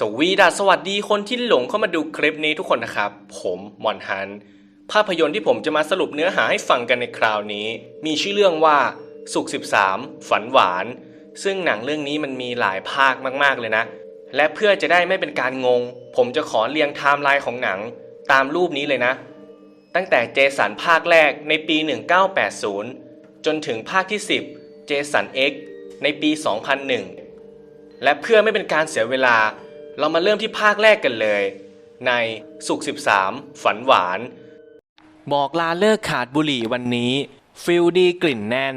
สวีดัสสวัสดีคนที่หลงเข้ามาดูคลิปนี้ทุกคนนะครับ ผมมอนฮัน ภาพยนตร์ที่ผมจะมาสรุปเนื้อหาให้ฟังกันในคราวนี้ มีชื่อเรื่องว่าสุข 13 ฝันหวาน ซึ่งหนังเรื่องนี้มันมีหลายภาคมากๆเลยนะ และเพื่อจะได้ไม่เป็นการงง ผมจะขอเรียงไทม์ไลน์ของหนังตามรูปนี้เลยนะ ตั้งแต่เจสันภาคแรกในปี 1980 จนถึงภาคที่ 10 เจสัน X ในปี 2001 และเพื่อไม่เป็นการเสียเวลา เรามาเริ่มที่ภาคแรกกันเลย ในสุข 13 ฝันหวาน บอกลาเลิกขาดบุหรี่วันนี้ ฟิลดีกลิ่นแน่น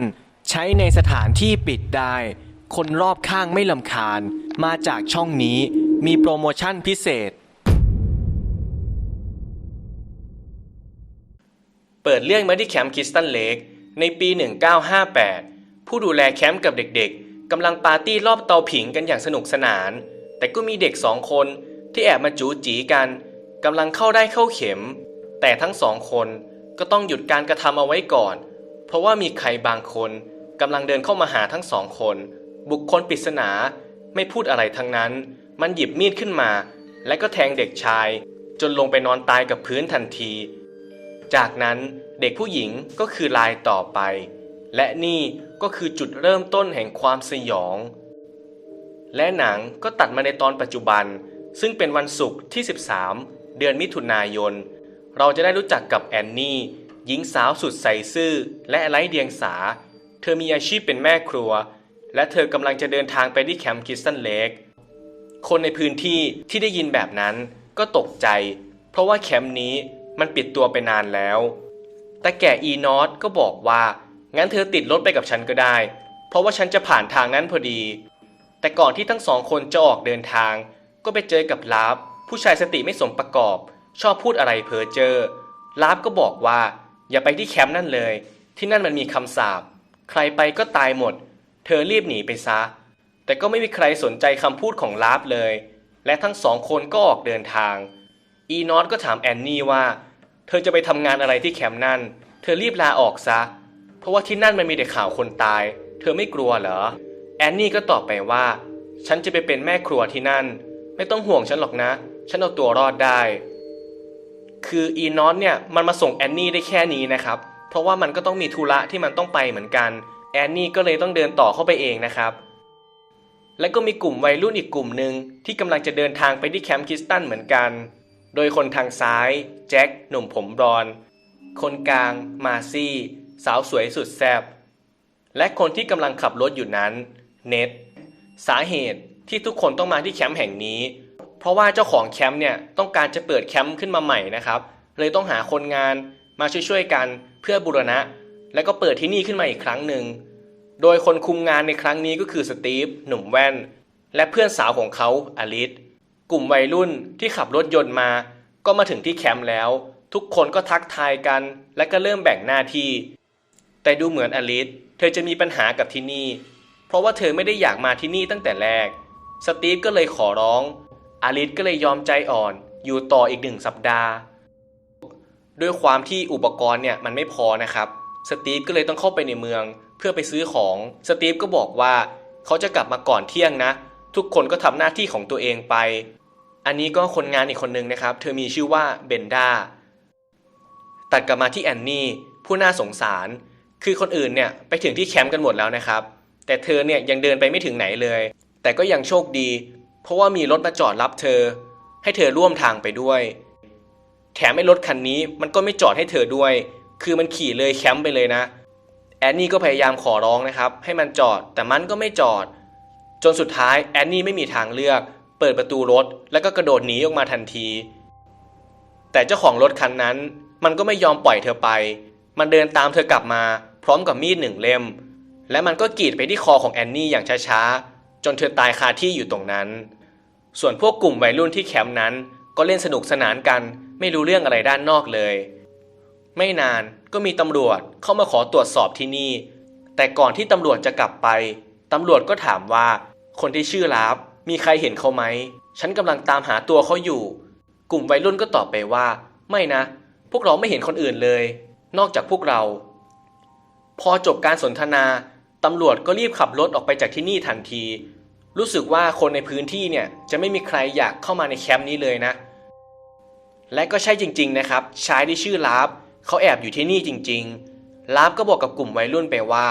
ใช้ในสถานที่ปิดได้ คนรอบข้างไม่ลำคาญ มาจากช่องนี้มีโปรโมชั่นพิเศษ เปิดเรื่องมาที่แคมป์คิสตันเลกในปี 1958 ผู้ดูแลแคมป์กับเด็กๆกำลังปาร์ตี้รอบเตาผิงกันอย่างสนุกสนาน แต่ก็มีเด็กสองคนที่แอบมาจูจีกันกำลังเข้าได้เข้าเข็ม แต่ทั้งสองคนก็ต้องหยุดการกระทำเอาไว้ก่อน เพราะว่ามีใครบางคนกำลังเดินเข้ามาหาทั้งสองคน บุคคลปริศนาไม่พูดอะไรทั้งนั้น มันหยิบมีดขึ้นมา และก็แทงเด็กชาย จนลงไปนอนตายกับพื้นทันที จากนั้นเด็กผู้หญิงก็คือลายต่อไป และนี่ก็คือจุดเริ่มต้นแห่งความสยอง และหนังก็ตัดมาในตอนปัจจุบัน ซึ่งเป็นวันศุกร์ที่ 13 เดือนมิถุนายน เราจะได้รู้จักกับแอนนี่ หญิงสาวสุดใสซื่อ และไร้เดียงสา เธอมีอาชีพเป็นแม่ครัว และเธอกำลังจะเดินทางไปที่แคมป์คิสตันเลกคนในพื้นที่ที่ได้ยินแบบนั้นก็ตกใจ เพราะว่าแคมป์นี้มันปิดตัวไปนานแล้ว แต่แก่อีนอตก็บอกว่า งั้นเธอติดรถไปกับฉันก็ได้ เพราะว่าฉันจะผ่านทางนั้นพอดี แต่ก่อนที่ทั้งสองคนจะออกเดินทาง ก็ไปเจอกับลาฟผู้ชายสติไม่สมประกอบ ชอบพูดอะไรเพ้อเจอลาฟก็บอกว่า อย่าไปที่แคมป์นั่นเลย ที่นั่นมันมีคำสาปใครไปก็ตายหมด เธอรีบหนีไปซะ แต่ก็ไม่มีใครสนใจคำพูดของลาฟเลย และทั้งสองคนก็ออกเดินทาง อีนอตก็ถามแอนนี่ว่า เธอจะไปทำงานอะไรที่แคมป์นั่น เธอรีบลาออกซะ เพราะว่าที่นั่นมันมีแต่ข่าวคนตาย เธอไม่กลัวเหรอ แอนนี่ก็ตอบไปว่า ฉันจะไปเป็นแม่ครัวที่นั่น ไม่ต้องห่วงฉันหรอกนะ ฉันเอาตัวรอดได้ คืออีนอตเนี่ยมันมาส่งแอนนี่ได้แค่นี้นะครับ เพราะว่ามันก็ต้องมีธุระที่มันต้องไปเหมือนกัน แอนนี่ก็เลยต้องเดินต่อเข้าไปเองนะครับ และก็มีกลุ่มวัยรุ่นอีกกลุ่มหนึ่งที่กำลังจะเดินทางไปที่แคมป์คิสตันเหมือนกัน โดยคนทางซ้ายแจ็คหนุ่มผมบรอน คนกลาง มาซี่ สาวสวยสุดแซ่บและคนที่กำลังขับรถอยู่นั้น เน็ตสาเหตุที่ทุกคนต้องมาที่แคมป์แห่งนี้ เพราะว่าเจ้าของแคมป์เนี่ยต้องการจะเปิดแคมป์ขึ้นมาใหม่นะครับ เลยต้องหาคนงานมาช่วยๆกันเพื่อบูรณะ และก็เปิดที่นี่ขึ้นมาอีกครั้งหนึ่ง โดยคนคุมงานในครั้งนี้ก็คือสตีฟหนุ่มแว่น และเพื่อนสาวของเขาอลิสกลุ่มวัยรุ่นที่ขับรถยนต์มา ก็มาถึงที่แคมป์แล้ว ทุกคนก็ทักทายกัน และก็เริ่มแบ่งหน้าที่ แต่ดูเหมือนอลิสเธอจะมีปัญหากับที่นี่ เพราะว่าเธอไม่ได้อยากมาที่นี่ตั้งแต่แรก สตีฟก็เลยขอร้อง อาลิสก็เลยยอมใจอ่อน อยู่ต่ออีกหนึ่งสัปดาห์ ด้วยความที่อุปกรณ์เนี่ยมันไม่พอนะครับ สตีฟก็เลยต้องเข้าไปในเมือง เพื่อไปซื้อของ สตีฟก็บอกว่า เขาจะกลับมาก่อนเที่ยงนะ ทุกคนก็ทำหน้าที่ของตัวเองไป อันนี้ก็คนงานอีกคนนึงนะครับ เธอมีชื่อว่าเบนดาตัดกลับมาที่แอนนี่ผู้น่าสงสาร คือคนอื่นเนี่ยไปถึงที่แคมป์กันหมดแล้วนะครับ แต่เธอเนี่ยยังเดินไปไม่ถึงไหนเลย แต่ก็ยังโชคดี เพราะว่ามีรถมาจอดรับเธอ ให้เธอร่วมทางไปด้วย แถมไอ้รถคันนี้มันก็ไม่จอดให้เธอด้วย คือมันขี่เลยแคมป์ไปเลยนะ แอนนี่ก็พยายามขอร้องนะครับ ให้มันจอด แต่มันก็ไม่จอด จนสุดท้ายแอนนี่ไม่มีทางเลือก เปิดประตูรถ แล้วก็กระโดดหนีออกมาทันที แต่เจ้าของรถคันนั้น มันก็ไม่ยอมปล่อยเธอไป มันเดินตามเธอกลับมา พร้อมกับมีดหนึ่งเล่ม และมันก็กรีดไปที่คอของแอนนี่อย่างช้าๆ จนเธอตายคาที่อยู่ตรงนั้น ส่วนพวกกลุ่มวัยรุ่นที่แคมป์นั้น ก็เล่นสนุกสนานกัน ไม่รู้เรื่องอะไรด้านนอกเลย ไม่นานก็มีตำรวจเข้ามาขอตรวจสอบที่นี่ แต่ก่อนที่ตำรวจจะกลับไปตำรวจก็ถามว่า คนที่ชื่อลาฟมีใครเห็นเขาไหม ฉันกำลังตามหาตัวเขาอยู่ กลุ่มวัยรุ่นก็ตอบไปว่า ไม่นะ พวกเราไม่เห็นคนอื่นเลย นอกจากพวกเรา พอจบการสนทนา ตำรวจก็รีบขับรถออกไปจากที่นี่ทันที รู้สึกว่าคนในพื้นที่เนี่ยจะไม่มีใครอยากเข้ามาในแคมป์นี้เลยนะ และก็ใช่จริง ๆนะครับ ชายที่ชื่อลาฟเขาแอบอยู่ที่นี่จริง ๆลาฟก็บอกกับกลุ่มวัยรุ่นไปว่า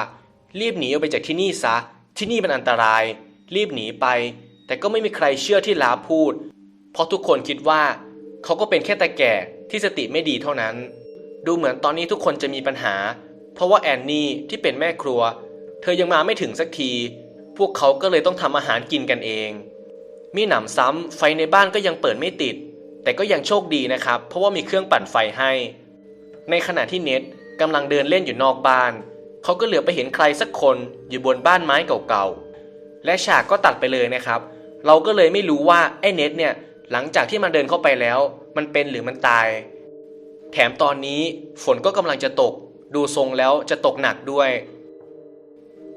รีบหนีออกไปจากที่นี่ซะ ที่นี่มันอันตราย รีบหนีไป แต่ก็ไม่มีใครเชื่อที่ลาฟพูด เพราะทุกคนคิดว่าเขาก็เป็นแค่ตาแก่ที่สติไม่ดีเท่านั้น ดูเหมือนตอนนี้ทุกคนจะมีปัญหา เพราะว่าแอนนี่ที่เป็นแม่ครัว เธอยังมาไม่ถึงสักที พวกเขาก็เลยต้องทำอาหารกินกันเอง มีหนำซ้ำไฟในบ้านก็ยังเปิดไม่ติด แต่ก็ยังโชคดีนะครับ เพราะว่ามีเครื่องปั่นไฟให้ ในขณะที่เน็ตกำลังเดินเล่นอยู่นอกบ้าน เขาก็เหลือไปเห็นใครสักคนอยู่บนบ้านไม้เก่าๆ และฉากก็ตัดไปเลยนะครับ เราก็เลยไม่รู้ว่าไอ้เน็ตเนี่ยหลังจากที่มันเดินเข้าไปแล้ว มันเป็นหรือมันตาย แถมตอนนี้ฝนก็กำลังจะตก ดูทรงแล้วจะตกหนักด้วย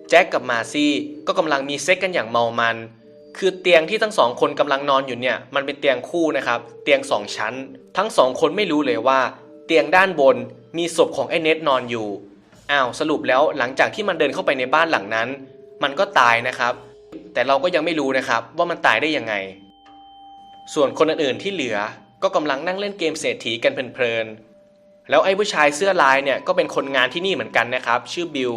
แจ็คกับมาซี่ก็กำลังมีเซ็กกันอย่างเมามัน คือเตียงที่ทั้งสองคนกำลังนอนอยู่เนี่ยมันเป็นเตียงคู่นะครับ เตียงสองชั้น ทั้งสองคนไม่รู้เลยว่า เตียงด้านบนมีศพของไอ้เน็ตนอนอยู่ อ้าวสรุปแล้วหลังจากที่มันเดินเข้าไปในบ้านหลังนั้น มันก็ตายนะครับ แต่เราก็ยังไม่รู้นะครับว่ามันตายได้ยังไง ส่วนคนอื่นๆที่เหลือก็กำลังนั่งเล่นเกมเศรษฐีกันเพลินๆแล้วไอ้ผู้ชายเสื้อลายเนี่ยก็เป็นคนงานที่นี่เหมือนกันนะครับ ชื่อบิล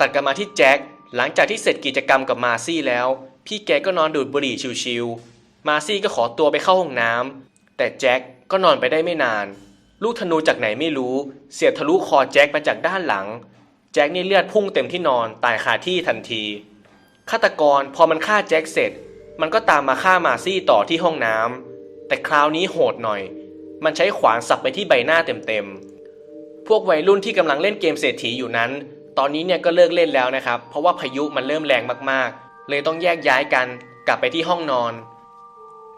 ตัดกันมาที่แจ็คหลังจากที่เสร็จกิจกรรมกับมาซี่แล้ว พี่แกก็นอนดูดบุหรี่ชิวๆมาซี่ก็ขอตัวไปเข้าห้องน้ำแต่แจ็คก็นอนไปได้ไม่นาน ลูกธนูจากไหนไม่รู้ เสียบทะลุคอแจ็คมาจากด้านหลัง แจ็คนี่เลือดพุ่งเต็มที่นอนตายคาที่ทันทีฆาตกรพอมันฆ่าแจ็คเสร็จ มันก็ตามมาฆ่ามาซี่ต่อที่ห้องน้ำแต่คราวนี้โหดหน่อย มันใช้ขวานสับไปที่ใบหน้าเต็มๆพวกวัยรุ่นที่กำลังเล่นเกมเศรษฐีอยู่นั้น ตอนนี้เนี่ยก็เลิกเล่นแล้วนะครับ เพราะว่าพายุมันเริ่มแรงมากๆ เลยต้องแยกย้ายกันกลับไปที่ห้องนอน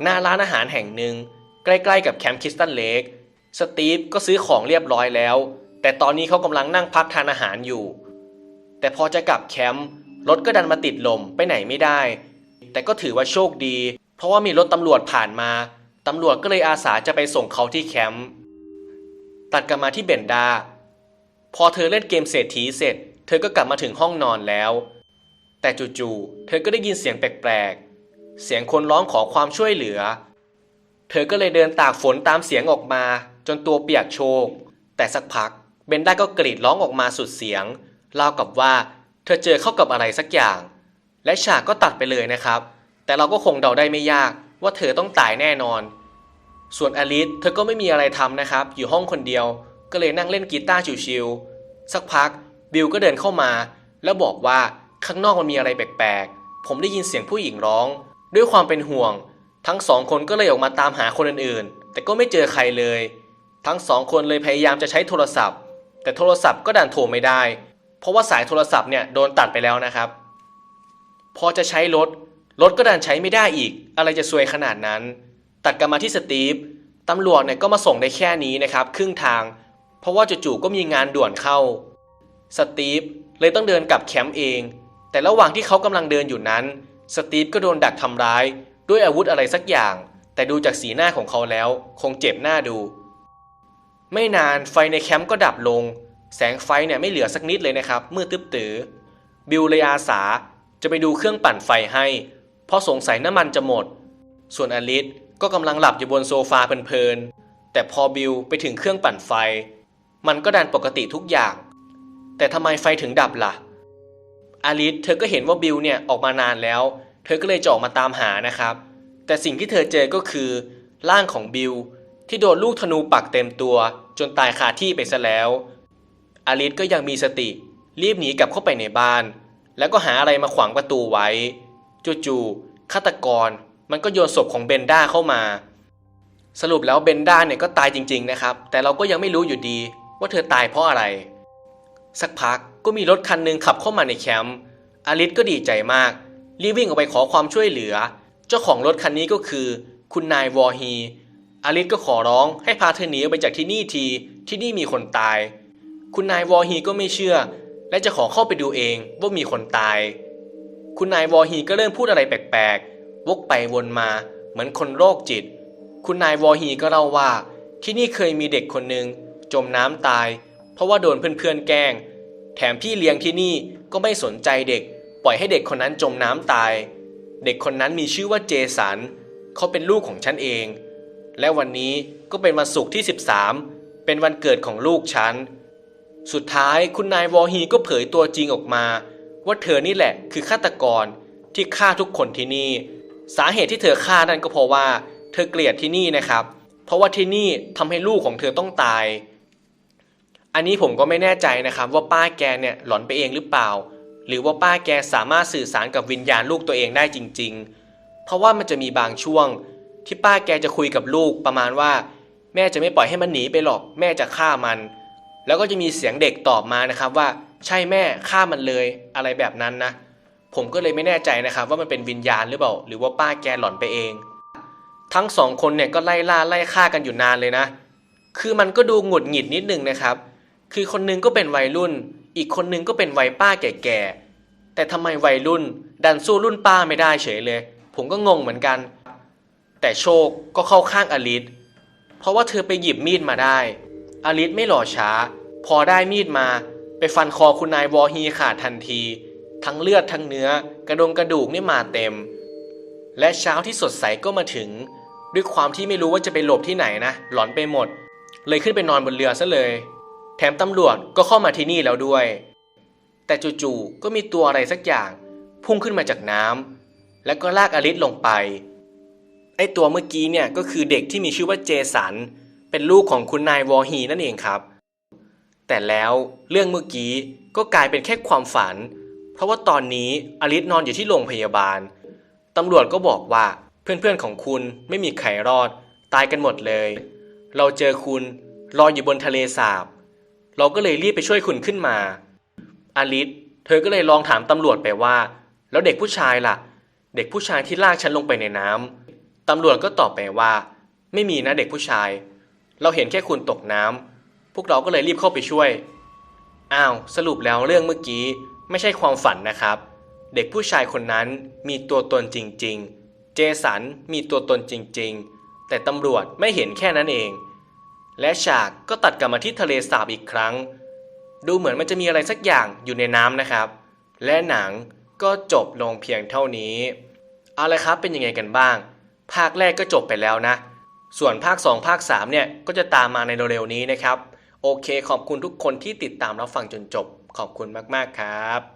หน้าร้านอาหารแห่งหนึ่ง ใกล้ๆกับแคมป์คิสตันเลกสตีฟก็ซื้อของเรียบร้อยแล้ว แต่ตอนนี้เขากำลังนั่งพักทานอาหารอยู่ แต่พอจะกลับแคมป์รถก็ดันมาติดลมไปไหนไม่ได้ แต่ก็ถือว่าโชคดี เพราะว่ามีรถตำรวจผ่านมาตำรวจก็เลยอาสาจะไปส่งเขาที่แคมป์ตัดกลับมาที่เบนดา พอเธอเล่นเกมเศรษฐีเสร็จ เธอก็กลับมาถึงห้องนอนแล้ว แต่จู่ๆเธอก็ได้ยินเสียงแปลกๆ เสียงคนร้องขอความช่วยเหลือ เธอก็เลยเดินตากฝนตามเสียงออกมาจนตัวเปียกโชก แต่สักพักเบนด้าก็กรีดร้องออกมาสุดเสียงรากับว่าเธอเจอเข้ากับอะไรสักอย่าง และฉากก็ตัดไปเลยนะครับ แต่เราก็คงเดาได้ไม่ยากว่าเธอต้องตายแน่นอน ส่วนอลิสเธอก็ไม่มีอะไรทำนะครับ อยู่ห้องคนเดียว ก็เลยนั่งเล่นกีตาร์ชิวๆสักพักบิลก็เดินเข้ามา แล้วบอกว่าข้างนอกมันมีอะไรแปลกๆ ผมได้ยินเสียงผู้หญิงร้อง ด้วยความเป็นห่วง ทั้งสองคนก็เลยออกมาตามหาคนอื่นๆ แต่ก็ไม่เจอใครเลย ทั้งสองคนเลยพยายามจะใช้โทรศัพท์ แต่โทรศัพท์ก็ดันโทรไม่ได้ เพราะว่าสายโทรศัพท์เนี่ยโดนตัดไปแล้วนะครับ พอจะใช้รถรถก็ดันใช้ไม่ได้อีก อะไรจะซวยขนาดนั้น ตัดกลับมาที่สตีฟตำรวจเนี่ยก็มาส่งได้แค่นี้นะครับ ครึ่งทาง เพราะว่าจู่ๆก็มีงานด่วนเข้า สตีฟเลยต้องเดินกลับแคมป์เอง แต่ระหว่างที่เขากำลังเดินอยู่นั้น สตีฟก็โดนดักทำร้าย ด้วยอาวุธอะไรสักอย่าง แต่ดูจากสีหน้าของเขาแล้ว คงเจ็บหน้าดู ไม่นานไฟในแคมป์ก็ดับลง แสงไฟเนี่ยไม่เหลือสักนิดเลยนะครับมืดตึ๊บตือบิลเลยอาสาจะไปดูเครื่องปั่นไฟให้ เพราะสงสัยน้ำมันจะหมด ส่วนอลิสก็กำลังหลับอยู่บนโซฟาเพลินๆแต่พอบิลไปถึงเครื่องปั่นไฟ มันก็ดันปกติทุกอย่าง แต่ทำไมไฟถึงดับล่ะ อาลิสเธอก็เห็นว่าบิลเนี่ยออกมานานแล้ว เธอก็เลยจะออกมาตามหานะครับ แต่สิ่งที่เธอเจอก็คือ ร่างของบิลที่โดนลูกธนูปักเต็มตัว จนตายคาที่ไปซะแล้ว อาลิสก็ยังมีสติ รีบหนีกลับเข้าไปในบ้าน แล้วก็หาอะไรมาขวางประตูไว้ จู่ๆฆาตกรมันก็โยนศพของเบนด้าเข้ามา สรุปแล้วเบนด้าเนี่ยก็ตายจริง ๆ นะครับ แต่เราก็ยังไม่รู้อยู่ดี ว่าเธอตายเพราะอะไร สักพักก็มีรถคันหนึ่งขับเข้ามาในแคมป์อลิสก็ดีใจมาก รีบวิ่งออกไปขอความช่วยเหลือ เจ้าของรถคันนี้ก็คือ คุณนายวอฮีอลิสก็ขอร้องให้พาเธอหนีออกไปจากที่นี่ที ที่นี่มีคนตาย คุณนายวอฮีก็ไม่เชื่อ และจะขอเข้าไปดูเองว่ามีคนตาย คุณนายวอฮีก็เริ่มพูดอะไรแปลกๆ วกไปวนมา เหมือนคนโรคจิต คุณนายวอฮีก็เล่าว่า ที่นี่เคยมีเด็กคนหนึ่ง จมน้ำตาย เพราะว่าโดนเพื่อนๆแกล้ง แถมพี่เลี้ยงที่นี่ก็ไม่สนใจเด็ก ปล่อยให้เด็กคนนั้นจมน้ำตาย เด็กคนนั้นมีชื่อว่าเจสันเขาเป็นลูกของฉันเอง และวันนี้ก็เป็นวันศุกร์ที่ 13 เป็นวันเกิดของลูกฉัน สุดท้ายคุณนายวอฮีก็เผยตัวจริงออกมา ว่าเธอนี่แหละคือฆาตกรที่ฆ่าทุกคนที่นี่ สาเหตุที่เธอฆ่านั่นก็เพราะว่า เธอเกลียดที่นี่นะครับ เพราะว่าที่นี่ทำให้ลูกของเธอต้องตาย อันนี้ผมก็ไม่แน่ใจนะครับว่าป้าแกเนี่ยหลอนไปเองหรือเปล่า หรือว่าป้าแกสามารถสื่อสารกับวิญญาณลูกตัวเองได้จริง ๆ เพราะว่ามันจะมีบางช่วง ที่ป้าแกจะคุยกับลูกประมาณว่า แม่จะไม่ปล่อยให้มันหนีไปหรอก แม่จะฆ่ามัน แล้วก็จะมีเสียงเด็กตอบมานะครับว่า ใช่แม่ฆ่ามันเลยอะไรแบบนั้นนะ ผมก็เลยไม่แน่ใจนะครับ ว่ามันเป็นวิญญาณหรือเปล่า หรือว่าป้าแกหลอนไปเอง ทั้งสองคนเนี่ยก็ไล่ล่าไล่ฆ่ากันอยู่นานเลยนะ คือมันก็ดูหงุดหงิดนิดนึงนะครับ คือคนหนึงก็เป็นวัยรุ่น อีกคนหนึงก็เป็นวัยป้าแก่ๆ แต่ทำไมวัยรุ่น ดันสู้รุ่นป้าไม่ได้เฉยเลย ผมก็งงเหมือนกัน แต่โชคก็เข้าข้างอลิสเพราะว่าเธอไปหยิบมีดมาได้ อลิสไม่หล่อช้า พอได้มีดมา ไปฟันคอคุณนายวอฮีขาดทันที ทั้งเลือดทั้งเนื้อ กระดงกระดูกนี่มาเต็ม และเช้าที่สดใสก็มาถึง ด้วยความที่ไม่รู้ว่าจะไปหลบที่ไหนนะ หลอนไปหมด เลยขึ้นไปนอนบนเรือซะเลย แถมตำรวจก็เข้ามาที่นี่แล้วด้วย แต่จู่ๆก็มีตัวอะไรสักอย่าง พุ่งขึ้นมาจากน้ำแล้วก็ลากอลิสลงไป ไอตัวเมื่อกี้เนี่ยก็คือเด็กที่มีชื่อว่าเจสัน เป็นลูกของคุณนายวอฮีนั่นเองครับ แต่แล้วเรื่องเมื่อกี้ก็กลายเป็นแค่ความฝัน เพราะว่าตอนนี้อลิสนอนอยู่ที่โรงพยาบาลตำรวจก็บอกว่าเพื่อนๆของคุณไม่มีใครรอด ตายกันหมดเลย เราเจอคุณลอยอยู่บนทะเลสาบ เราก็เลยรีบไปช่วยคุณขึ้นมาอาลิสเธอก็เลยลองถามตำรวจไปว่า แล้วเด็กผู้ชายล่ะ เด็กผู้ชายที่ลากฉันลงไปในน้ำตำรวจก็ตอบไปว่า ไม่มีนะเด็กผู้ชาย เราเห็นแค่คุณตกน้ำพวกเราก็เลยรีบเข้าไปช่วย อ้าว สรุปแล้วเรื่องเมื่อกี้ไม่ใช่ความฝันนะครับ เด็กผู้ชายคนนั้นมีตัวตนจริง ๆ เจสันมีตัวตนจริง ๆ แต่ตำรวจไม่เห็นแค่นั้นเอง และฉากก็ตัดกลับมาที่ทะเลสาบอีกครั้ง ดูเหมือนมันจะมีอะไรสักอย่างอยู่ในน้ำนะครับ และหนังก็จบลงเพียงเท่านี้ เอาละครับเป็นยังไงกันบ้าง ภาคแรกก็จบไปแล้วนะ ส่วนภาค 2 ภาค 3 เนี่ย ก็จะตามมาในเร็วๆนี้นะครับ โอเคขอบคุณทุกคนที่ติดตามรับฟังจนจบ ขอบคุณมากๆครับ